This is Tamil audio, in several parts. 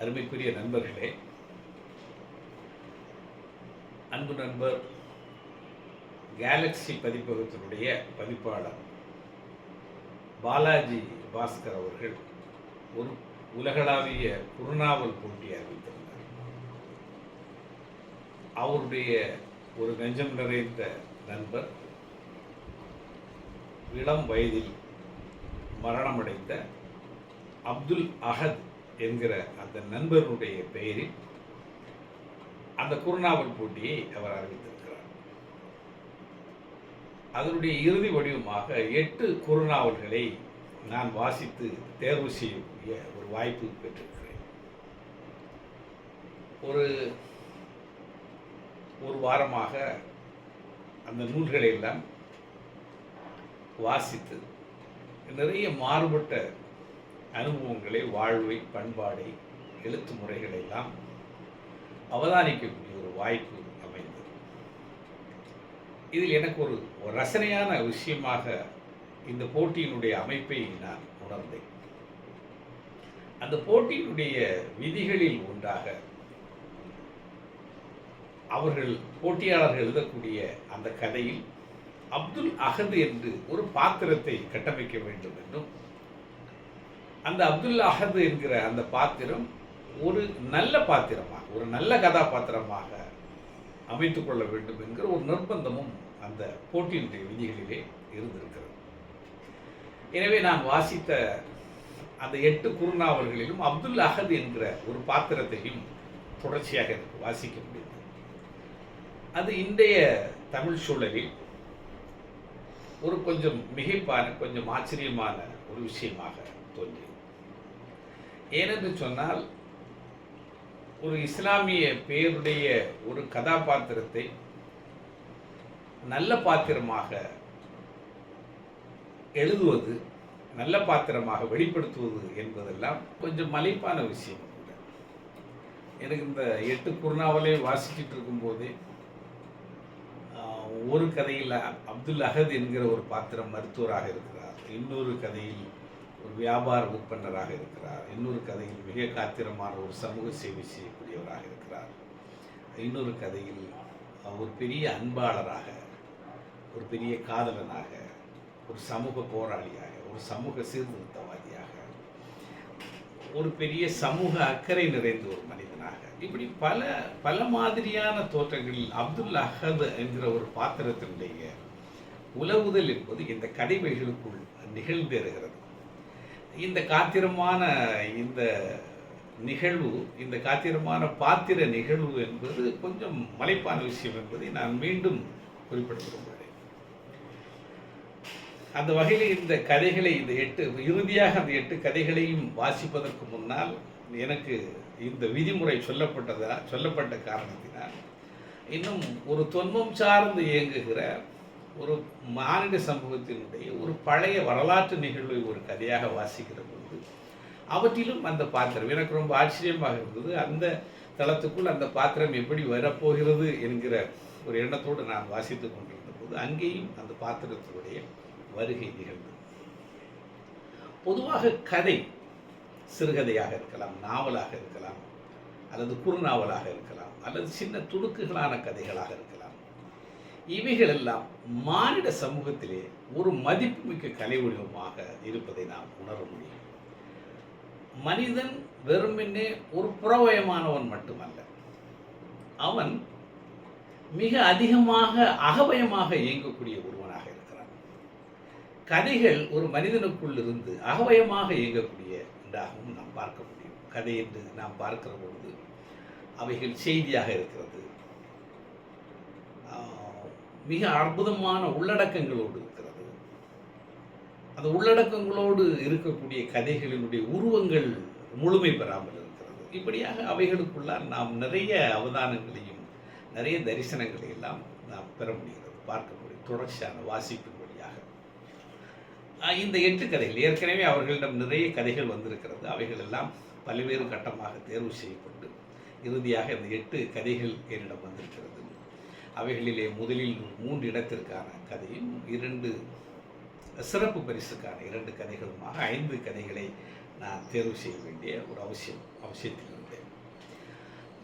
அருமைக்குரிய நண்பர்களே அன்பு நண்பர் கேலக்ஸி பதிப்பகத்தினுடைய பதிப்பாளர் பாலாஜி பாஸ்கர் அவர்கள் ஒரு உலகளாவிய குறுநாவல் போட்டி அறிவித்திருந்தார். அவருடைய ஒரு நெஞ்சம் நிறைந்த நண்பர் இளம் வயதில் மரணமடைந்த அப்துல் அகத் என்கிற அந்த நண்பருடைய பெயரில் அந்த குருநாவல் போட்டியை அவர் அறிவித்திருக்கிறார். அதனுடைய இறுதி வடிவமாக எட்டு குறுநாவல்களை நான் வாசித்து தேர்வு செய்யக்கூடிய ஒரு வாய்ப்பு பெற்றிருக்கிறேன். ஒரு ஒரு வாரமாக அந்த நூல்களை எல்லாம் வாசித்து நிறைய மாறுபட்ட அனுபவங்களை வாழ்வை பண்பாடை எழுத்து முறைகளை எல்லாம் அவதானிக்கக்கூடிய ஒரு வாய்ப்பு அமைந்தது. இதில் எனக்கு ஒரு ஒரு ரசனையான விஷயமாக இந்த போட்டியினுடைய அமைப்பை நான் உணர்ந்தேன். அந்த போட்டியினுடைய விதிகளில் ஒன்றாக அவர்கள் போட்டியாளர்கள் எழுதக்கூடிய அந்த கதையில் அப்துல் அகது என்று ஒரு பாத்திரத்தை கட்டமைக்க வேண்டும் என்றும் அந்த அப்துல் அஹது என்கிற அந்த பாத்திரம் ஒரு நல்ல பாத்திரமாக ஒரு நல்ல கதாபாத்திரமாக அமைத்து கொள்ள வேண்டும் என்கிற ஒரு நிர்பந்தமும் அந்த போட்டியினுடைய விதிகளிலே இருந்திருக்கிறது. எனவே நான் வாசித்த அந்த எட்டு குருணாவர்களிலும் அப்துல் அகது என்கிற ஒரு பாத்திரத்தையும் தொடர்ச்சியாக எனக்கு வாசிக்க முடியுது அது இன்றைய தமிழ் சூழலில் ஒரு கொஞ்சம் மிகைப்பான கொஞ்சம் ஆச்சரியமான ஒரு விஷயமாக தோன்றியது. ஏனென்று சொன்னால் ஒரு இஸ்லாமிய பேருடைய ஒரு கதாபாத்திரத்தை நல்ல பாத்திரமாக எழுதுவது நல்ல பாத்திரமாக வெளிப்படுத்துவது என்பதெல்லாம் கொஞ்சம் மலைப்பான விஷயம். எனக்கு இந்த எட்டு குருணாவலே வாசிச்சுட்டு இருக்கும்போதே ஒரு கதையில் அப்துல் அகத் என்கிற ஒரு பாத்திரம் மருத்துவராக இருக்கிறார். இன்னொரு கதையில் ஒரு வியாபார உற்பன்னராக இருக்கிறார். இன்னொரு கதையில் மிக காத்திரமான ஒரு சமூக சேவை செய்யக்கூடியவராக இருக்கிறார். இன்னொரு கதையில் ஒரு பெரிய அன்பாளராக ஒரு பெரிய காதலனாக ஒரு சமூக போராளியாக ஒரு சமூக சீர்திருத்தவாதியாக ஒரு பெரிய சமூக அக்கறை நிறைந்த ஒரு மனிதனாக இப்படி பல பல மாதிரியான தோற்றங்களில் அப்துல் அஹத் என்கிற ஒரு பாத்திரத்தினுடைய உலவுதல் என்பது இந்த கடைமைகளுக்குள் நிகழ்ந்து வருகிறது. இந்த காத்திரமான இந்த நிகழ்வு இந்த காத்திரமான பாத்திர நிகழ்வு என்பது கொஞ்சம் மலைப்பான விஷயம் என்பதை நான் மீண்டும் குறிப்பிட விரும்புகிறேன் அந்த வகையில் இந்த கதைகளை இந்த எட்டு இறுதியாக அந்த எட்டு கதைகளையும் வாசிப்பதற்கு முன்னால் எனக்கு இந்த விதிமுறை சொல்லப்பட்டதா சொல்லப்பட்ட காரணத்தினால் இன்னும் ஒரு தொன்மம் சார்ந்து இயங்குகிற ஒரு மானிட சமூகத்தினுடைய ஒரு பழைய வரலாற்று நிகழ்வை ஒரு கதையாக வாசிக்கிற பொழுது அவற்றிலும் அந்த பாத்திரம் எனக்கு ரொம்ப ஆச்சரியமாக இருந்தது. அந்த தளத்துக்குள் அந்த பாத்திரம் எப்படி வரப்போகிறது என்கிற ஒரு எண்ணத்தோடு நான் வாசித்துக் கொண்டிருந்த போது அங்கேயும் அந்த பாத்திரத்தினுடைய வருகை நிகழ்ந்தது. பொதுவாக கதை சிறுகதையாக இருக்கலாம் நாவலாக இருக்கலாம் அல்லது குறுநாவலாக இருக்கலாம் அல்லது சின்ன துடுக்குகளான கதைகளாக இருக்கலாம். இவைகள் எல்லாம் மானிட சமூகத்திலே ஒரு மதிப்புமிக்க கலை வடிவமாக இருப்பதை நாம் உணர முடியும். மனிதன் வெறுமென்னே ஒரு புறவயமானவன் மட்டுமல்ல. அவன் மிக அதிகமாக அகவயமாக இயங்கக்கூடிய ஒருவனாக இருக்கிறான். கதைகள் ஒரு மனிதனுக்குள் இருந்து அகவயமாக இயங்கக்கூடிய என்றாகவும் நாம் பார்க்க முடியும். கதை என்று நாம் பார்க்கிற பொழுது அவைகள் செய்தியாக இருக்கிறது. மிக அற்புதமான உள்ளடக்கங்களோடு இருக்கிறது. அந்த உள்ளடக்கங்களோடு இருக்கக்கூடிய கதைகளினுடைய உருவங்கள் முழுமை பெறாமல் இருக்கிறது. இப்படியாக அவைகளுக்குள்ளால் நாம் நிறைய அவதானங்களையும் நிறைய தரிசனங்களை எல்லாம் நாம் பெற முடிகிறது. பார்க்க முடியும் தொடர்ச்சியான வாசிப்பின் வழியாக. இந்த எட்டு கதைகள் ஏற்கனவே அவர்களிடம் நிறைய கதைகள் வந்திருக்கிறது. அவைகள் எல்லாம் பல்வேறு கட்டமாக தேர்வு செய்யப்பட்டு இறுதியாக இந்த எட்டு கதைகள் என்னிடம் வந்திருக்கிறது. அவைகளிலே முதலில் மூன்று இடத்திற்கான கதையும் இரண்டு சிறப்பு பரிசுக்கான இரண்டு கதைகளுமாக ஐந்து கதைகளை நான் தேர்வு செய்ய வேண்டிய ஒரு அவசியம் அவசியத்தில் இருந்தேன்.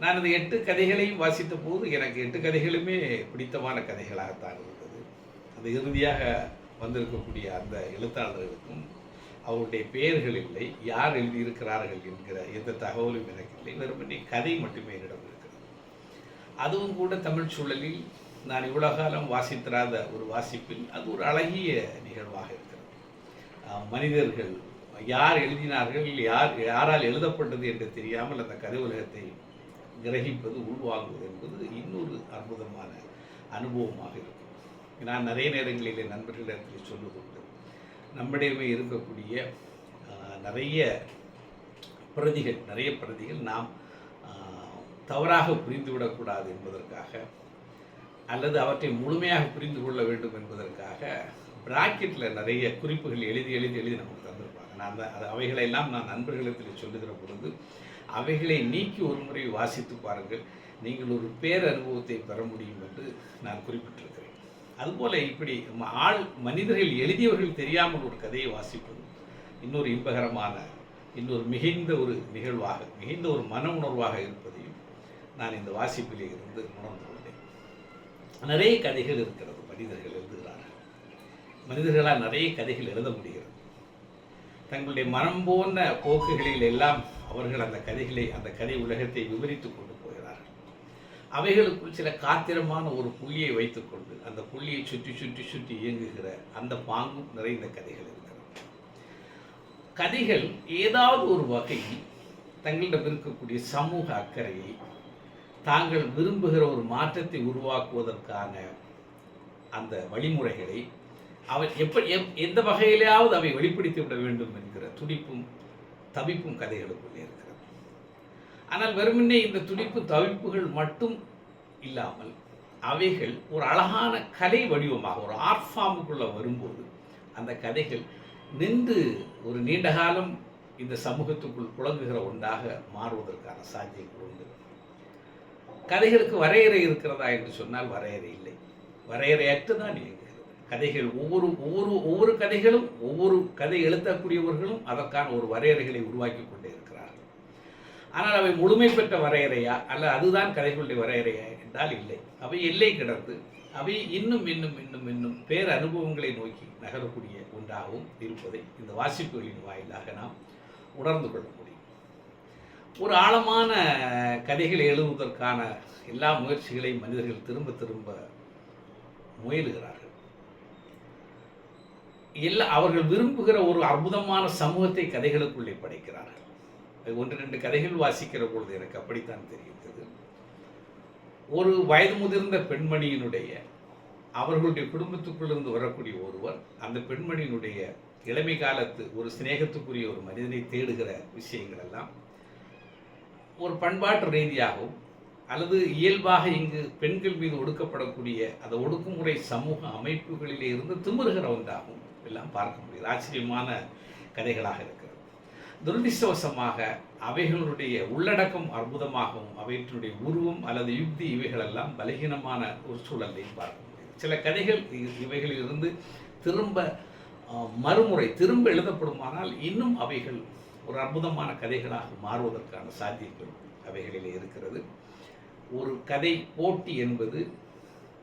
நான் இந்த எட்டு கதைகளையும் வாசித்த போது எனக்கு எட்டு கதைகளுமே பிடித்தமான கதைகளாகத்தான் இருந்தது. அது இறுதியாக வந்திருக்கக்கூடிய அந்த எழுத்தாளர்களுக்கும் அவருடைய பெயர்கள் இல்லை யார் எழுதியிருக்கிறார்கள் என்கிற எந்த தகவலும் எனக்கு இல்லை. வெறுமனே கதை மட்டுமே என்னிடம் அதுவும் கூட தமிழ் சூழலில் நான் இவ்வளோ காலம் வாசித்திராத ஒரு வாசிப்பில் அது ஒரு அழகிய நிகழ்வாக இருக்கிறது. மனிதர்கள் யார் எழுதினார்கள் யார் யாரால் எழுதப்பட்டது என்று தெரியாமல் அந்த கதை உலகத்தை கிரகிப்பது உள்வாங்குவது என்பது இன்னொரு அற்புதமான அனுபவமாக இருக்கும். நான் நிறைய நேரங்களில் நண்பர்களிடத்தில் சொல்வதுண்டு நம்மிடமே இருக்கக்கூடிய நிறைய பிரதிகள் நிறைய பிரதிகள் நாம் தவறாக புரிந்துவிடக்கூடாது என்பதற்காக அல்லது அவற்றை முழுமையாக புரிந்து கொள்ள வேண்டும் என்பதற்காக பிராக்கெட்டில் நிறைய குறிப்புகள் எழுதி எழுதி எழுதி நமக்கு தந்திருப்பாங்க. நான் அந்த அவைகளெல்லாம் நான் நண்பர்களிடத்தில் சொல்லுகிற பொழுது அவைகளை நீக்கி ஒரு முறை வாசித்து பாருங்கள். நீங்கள் ஒரு பேர் அனுபவத்தை பெற முடியும் என்று நான் குறிப்பிட்டிருக்கிறேன். அதுபோல் இப்படி ம- ஆள் மனிதர்கள் எழுதியவர்கள் தெரியாமல் ஒரு கதையை வாசிப்பது இன்னொரு இன்பகரமான இன்னொரு மிகுந்த ஒரு நிகழ்வாக மிகுந்த ஒரு மன உணர்வாக இருப்பதையும் நான் இந்த வாசிப்பிலே இருந்து உணர்ந்து கொண்டேன் நிறைய கதைகள் இருக்கிறது மனிதர்கள் எழுதுகிறார்கள். மனிதர்களால் நிறைய கதைகள் எழுத முடிகிறது. தங்களுடைய மனம் போன்ற போக்குகளில் எல்லாம் அவர்கள் அந்த கதைகளை அந்த கதை உலகத்தை விவரித்துக் கொண்டு போகிறார்கள். அவைகளுக்குள் சில காத்திரமான ஒரு புள்ளியை வைத்துக்கொண்டு அந்த புள்ளியை சுற்றி சுற்றி சுற்றி இயங்குகிற அந்த பாங்கும் நிறைந்த கதைகள் இருக்கிறது. கதைகள் ஏதாவது ஒரு வகையில் தங்களிடம் இருக்கக்கூடிய சமூக அக்கறையை தாங்கள் விரும்புகிற ஒரு மாற்றத்தை உருவாக்குவதற்கான அந்த வழிமுறைகளை அவை எப்படி எப்- எந்த வகையிலாவது அவை வெளிப்படுத்தி விட வேண்டும் என்கிற துடிப்பும் தவிப்பும் கதைகளுக்குள்ளே இருக்கிறது. ஆனால் வெறுமனே இந்த துடிப்பு தவிப்புகள் மட்டும் இல்லாமல் அவைகள் ஒரு அழகான கலை வடிவமாக ஒரு ஆர்ட் ஃபார்முக்குள்ளே வரும்போது அந்த கதைகள் நின்று ஒரு நீண்ட காலம் இந்த சமூகத்துக்குள் புழங்குகிற ஒன்றாக மாறுவதற்கான சாத்தியங்கள் உண்டு. கதைகளுக்கு வரையறை இருக்கிறதா என்று சொன்னால் வரையறை இல்லை. வரையறையற்று தான் இயங்குகிறது கதைகள் ஒவ்வொரு ஒவ்வொரு ஒவ்வொரு கதைகளும் ஒவ்வொரு கதை எழுத்தக்கூடியவர்களும் அதற்கான ஒரு வரையறைகளை உருவாக்கி கொண்டே இருக்கிறார்கள். ஆனால் அவை முழுமை பெற்ற வரையறையா? அல்ல அதுதான் கதைகளுடைய வரையறையா என்றால் இல்லை. அவை எல்லை கிடந்து அவை இன்னும் இன்னும் இன்னும் இன்னும் பேர் அனுபவங்களை நோக்கி நகரக்கூடிய ஒன்றாகவும் இருப்பதை இந்த வாசிப்புகளின் வாயிலாக நாம் உணர்ந்து கொள்ள முடியும். ஒரு ஆழமான கதைகளை எழுதுவதற்கான எல்லா முயற்சிகளையும் மனிதர்கள் திரும்ப திரும்ப முயலுகிறார்கள். எல்லா அவர்கள் விரும்புகிற ஒரு அற்புதமான சமூகத்தை கதைகளுக்குள்ளே படைக்கிறார்கள். ஒன்று ரெண்டு கதைகள் வாசிக்கிற பொழுது எனக்கு அப்படித்தான் தெரிந்தது ஒரு வயது முதிர்ந்த பெண்மணியினுடைய அவர்களுடைய குடும்பத்துக்குள்ளிருந்து வரக்கூடிய ஒருவர் அந்த பெண்மணியினுடைய இளமை காலத்து ஒரு சிநேகத்துக்குரிய ஒரு மனிதனை தேடுகிற விஷயங்கள் எல்லாம் ஒரு பண்பாட்டு ரீதியாகவும் அல்லது இயல்பாக இங்கு பெண்கள் மீது ஒடுக்கப்படக்கூடிய அந்த ஒடுக்குமுறை சமூக அமைப்புகளிலே இருந்து திமிருகிற ஒன்றாகவும் எல்லாம் பார்க்க முடியுது ஆச்சரியமான கதைகளாக இருக்கிறது. துரதிர்ஷ்டவசமாக அவைகளுடைய உள்ளடக்கம் அற்புதமாகவும் அவற்றினுடைய உருவம் அல்லது யுக்தி இவைகளெல்லாம் பலகீனமான ஒரு சூழலையும் பார்க்க முடியும் சில கதைகள் இ- இவைகளிலிருந்து திரும்ப மறுமுறை திரும்ப எழுதப்படுமானால் இன்னும் அவைகள் ஒரு அற்புதமான கதைகளாக மாறுவதற்கான சாத்தியங்கள் அவைகளிலே இருக்கிறது. ஒரு கதை போட்டி என்பது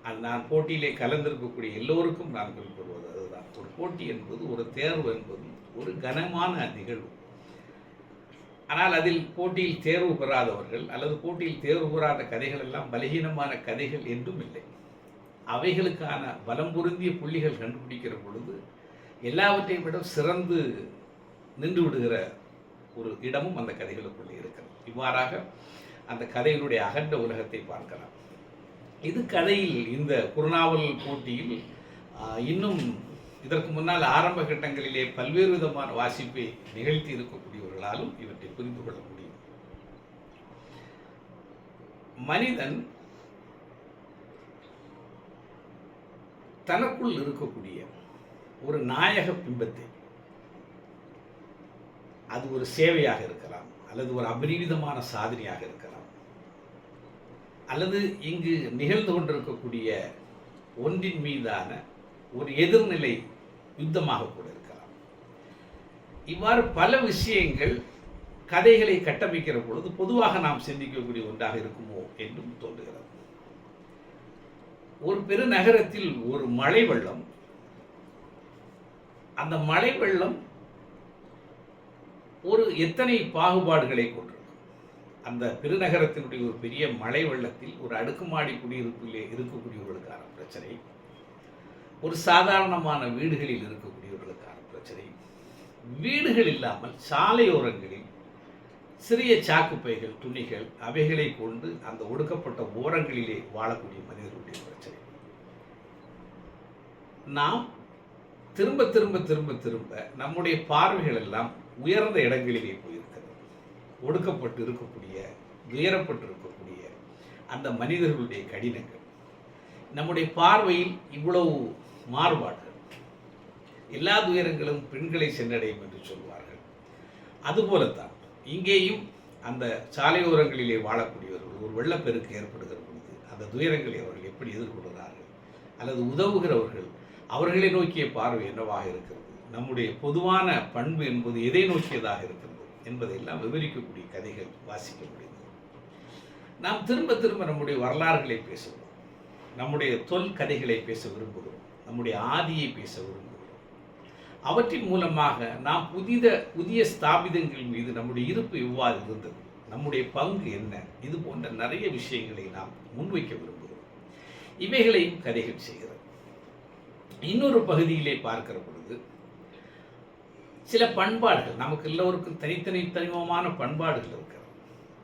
அது நான் போட்டியிலே கலந்திருக்கக்கூடிய எல்லோருக்கும் நான் குறிப்பிடுவது அதுதான். ஒரு போட்டி என்பது ஒரு தேர்வு என்பது ஒரு கனமான நிகழ்வு. ஆனால் அதில் போட்டியில் தேர்வு பெறாதவர்கள் அல்லது போட்டியில் தேர்வு பெறாத கதைகள் எல்லாம் பலகீனமான கதைகள் என்றும் இல்லை. அவைகளுக்கான பலம் பொருந்திய புள்ளிகள் கண்டுபிடிக்கிற பொழுது எல்லாவற்றையும் விட சிறந்து நின்று விடுகிற ஒரு இடமும் அந்த கதைகளுக்குள்ளே இருக்கிறது. இவ்வாறாக அந்த கதையினுடைய அகண்ட உலகத்தை பார்க்கலாம். இது கதையில் இந்த குறுநாவல் போட்டியில் இன்னும் இதற்கு முன்னால் ஆரம்ப கட்டங்களிலே பல்வேறு விதமான வாசிப்பை நிகழ்த்தி இருக்கக்கூடியவர்களாலும் இவற்றை புரிந்து கொள்ள முடியும் மனிதன் தனக்குள் இருக்கக்கூடிய ஒரு நாயக பிம்பத்தை அது ஒரு சேவையாக இருக்கலாம் அல்லது ஒரு அபரிவிதமான சாதனையாக இருக்கலாம். அல்லது இங்கு நிகழ்ந்து கொண்டிருக்கக்கூடிய ஒன்றின் மீதான ஒரு எதிர்நிலை யுத்தமாக கூட இருக்கலாம். இவ்வாறு பல விஷயங்கள் கதைகளை கட்டமைக்கிற பொழுது பொதுவாக நாம் சிந்திக்கக்கூடிய ஒன்றாக இருக்குமோ என்றும் தோன்றுகிறது. ஒரு பெருநகரத்தில் ஒரு மழை வெள்ளம் அந்த மழை வெள்ளம் ஒரு எத்தனை பாகுபாடுகளை கொண்டிருக்கும்? அந்த பெருநகரத்தினுடைய ஒரு பெரிய மலை வெள்ளத்தில் ஒரு அடுக்குமாடி குடியிருப்பிலே இருக்கக்கூடியவர்களுக்கான பிரச்சனை. ஒரு சாதாரணமான வீடுகளில் இருக்கக்கூடியவர்களுக்கான பிரச்சனை. வீடுகள் இல்லாமல் சாலையோரங்களில் சிறிய சாக்குப்பைகள் துணிகள் அவைகளை கொண்டு அந்த ஒடுக்கப்பட்ட ஓரங்களிலே வாழக்கூடிய மனிதர்களுடைய பிரச்சனை. நாம் திரும்ப திரும்ப திரும்ப திரும்ப நம்முடைய பார்வைகள் எல்லாம் உயர்ந்த இடங்களிலே போயிருக்கிறது. ஒடுக்கப்பட்டு இருக்கக்கூடிய துயரப்பட்டு இருக்கக்கூடிய அந்த மனிதர்களுடைய கடினங்கள். நம்முடைய பார்வையில் இவ்வளவு மாறுபாடுகள். எல்லா துயரங்களும் பெண்களை சென்றடையும் என்று சொல்வார்கள். அதுபோலத்தான் இங்கேயும் அந்த சாலையோரங்களிலே வாழக்கூடியவர்கள் ஒரு வெள்ளப்பெருக்கு ஏற்படுகிற பொழுது அந்த துயரங்களை அவர்கள் எப்படி எதிர்கொள்கிறார்கள்? அல்லது உதவுகிறவர்கள் அவர்களை நோக்கிய பார்வை என்னவாக இருக்கிறது? நம்முடைய பொதுவான பண்பு என்பது எதை நோக்கியதாக இருக்கிறது என்பதையெல்லாம் விவரிக்கக்கூடிய கதைகள் வாசிக்க முடியுது நாம் திரும்ப திரும்ப நம்முடைய வரலாறுகளை பேசுகிறோம் நம்முடைய தொல் கதைகளை பேச விரும்புகிறோம். நம்முடைய ஆதியை பேச விரும்புகிறோம். அவற்றின் மூலமாக நாம் புதித புதிய ஸ்தாபிதங்கள் மீது நம்முடைய இருப்பு எவ்வாறு இருந்தது? நம்முடைய பங்கு என்ன? இது போன்ற நிறைய விஷயங்களை நாம் முன்வைக்க விரும்புகிறோம். இவைகளையும் கதைகள் செய்கிறது. இன்னொரு பகுதியிலே பார்க்கிற பொழுது சில பண்பாடுகள் நமக்கு எல்லோருக்கும் தனித்தனி தனிமமான பண்பாடுகள் இருக்கிறது.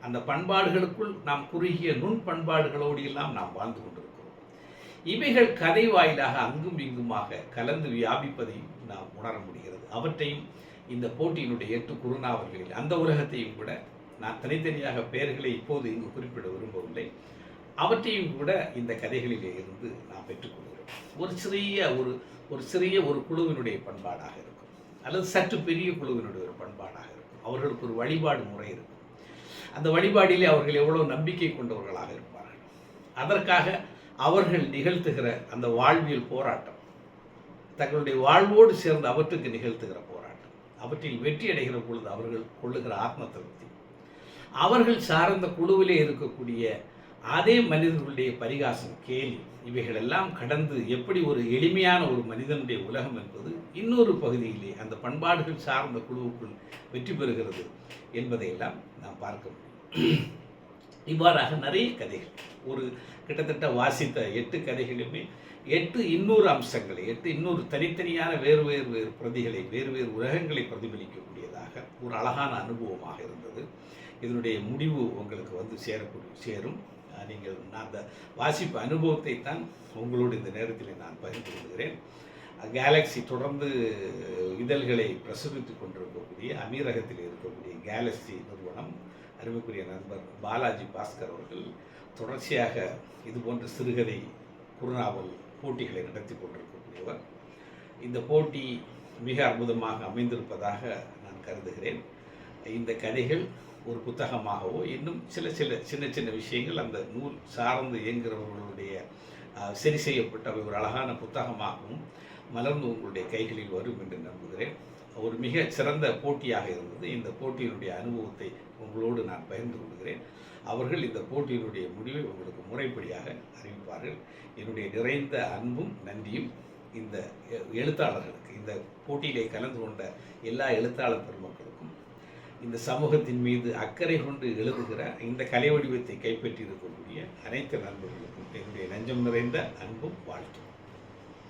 அந்த பண்பாடுகளுக்குள் நாம் குறுகிய நுண் பண்பாடுகளோடு எல்லாம் நாம் வாழ்ந்து கொண்டிருக்கிறோம். இவைகள் கதை வாயிலாக அங்கும் இங்குமாக கலந்து வியாபிப்பதையும் நாம் உணர முடிகிறது. அவற்றையும் இந்த போட்டியினுடைய எட்டு குறுநாவல்களில் அந்த உலகத்தையும் கூட நான் தனித்தனியாக பெயர்களை இப்போது இங்கு குறிப்பிட விரும்பவில்லை. அவற்றையும் கூட இந்த கதைகளிலே இருந்து நாம் பெற்றுக்கொள்கிறோம் ஒரு சிறிய ஒரு ஒரு சிறிய ஒரு குழுவினுடைய பண்பாடாக இருக்கும். அல்லது சற்று பெரிய குழுவினுடைய ஒரு பண்பாடாக இருக்கும். அவர்களுக்கு ஒரு வழிபாடு முறை இருக்கும். அந்த வழிபாடிலே அவர்கள் எவ்வளவு நம்பிக்கை கொண்டவர்களாக இருப்பார்கள். அதற்காக அவர்கள் நிகழ்த்துகிற அந்த வாழ்வியல் போராட்டம் தங்களுடைய வாழ்வோடு சேர்ந்து அவற்றுக்கு நிகழ்த்துகிற போராட்டம் அவற்றில் வெற்றி அடைகிற பொழுது அவர்கள் கொள்ளுகிற ஆத்ம திருப்தி. அவர்கள் சார்ந்த குழுவிலே இருக்கக்கூடிய அதே மனிதர்களுடைய பரிகாசம் கேலி இவைகளெல்லாம் கடந்து எப்படி ஒரு எளிமையான ஒரு மனிதனுடைய உலகம் என்பது இன்னொரு பகுதியிலே அந்த பண்பாடுகள் சார்ந்த குழுவுக்குள் வெற்றி பெறுகிறது என்பதையெல்லாம் நாம் பார்க்க முடியும். இவ்வாறாக நிறைய கதைகள் ஒரு கிட்டத்தட்ட வாசித்த எட்டு கதைகளுமே எட்டு இன்னொரு அம்சங்களை எட்டு இன்னொரு தனித்தனியான வேறு வேறு வேறு பிரதிகளை வேறு வேறு உலகங்களை பிரதிபலிக்கக்கூடியதாக ஒரு அழகான அனுபவமாக இருந்தது. இதனுடைய முடிவு உங்களுக்கு வந்து சேரக்கூடிய சேரும். நீங்கள் நான் அந்த வாசிப்பு அனுபவத்தை தான் உங்களோடு இந்த நேரத்தில் நான் பகிர்ந்து கொள்கிறேன். கேலக்ஸி தொடர்ந்து இதழ்களை பிரசுரித்துக் கொண்டிருக்கக்கூடிய அமீரகத்தில் இருக்கக்கூடிய கேலக்ஸி நிறுவனம் அருமைக்குரிய நண்பர் பாலாஜி பாஸ்கர் அவர்கள் தொடர்ச்சியாக இது போன்ற சிறுகதை குறுநாவல் போட்டிகளை நடத்தி கொண்டிருக்கக்கூடியவர். இந்த போட்டி மிக அற்புதமாக அமைந்திருப்பதாக நான் கருதுகிறேன். இந்த கதைகள் ஒரு புத்தகமாகவோ இன்னும் சில சில சின்ன சின்ன விஷயங்கள் அந்த நூல் சார்ந்து இயங்குகிறவர்களுடைய சரி செய்யப்பட்ட ஒரு அழகான புத்தகமாகவும் மலர்ந்து உங்களுடைய கைகளில் வரும் என்று நம்புகிறேன். ஒரு மிக சிறந்த போட்டியாக இருந்தது. இந்த போட்டியினுடைய அனுபவத்தை உங்களோடு நான் பகிர்ந்து கொள்கிறேன். அவர்கள் இந்த போட்டியினுடைய முடிவை உங்களுக்கு முறைப்படியாக அறிவிப்பார்கள். என்னுடைய நிறைந்த அன்பும் நன்றியும் இந்த எ- எழுத்தாளர்களுக்கு இந்த போட்டியிலே கலந்து கொண்ட எல்லா எழுத்தாளர் பெருமக்களுக்கும் இந்த சமூகத்தின் மீது அக்கறை கொண்டு எழுதுகிற இந்த கலை வடிவத்தை கைப்பற்றி இருக்கக்கூடிய அனைத்து நண்பர்களுக்கும் என்னுடைய நெஞ்சம் நிறைந்த அன்பும் வாழ்த்தும்.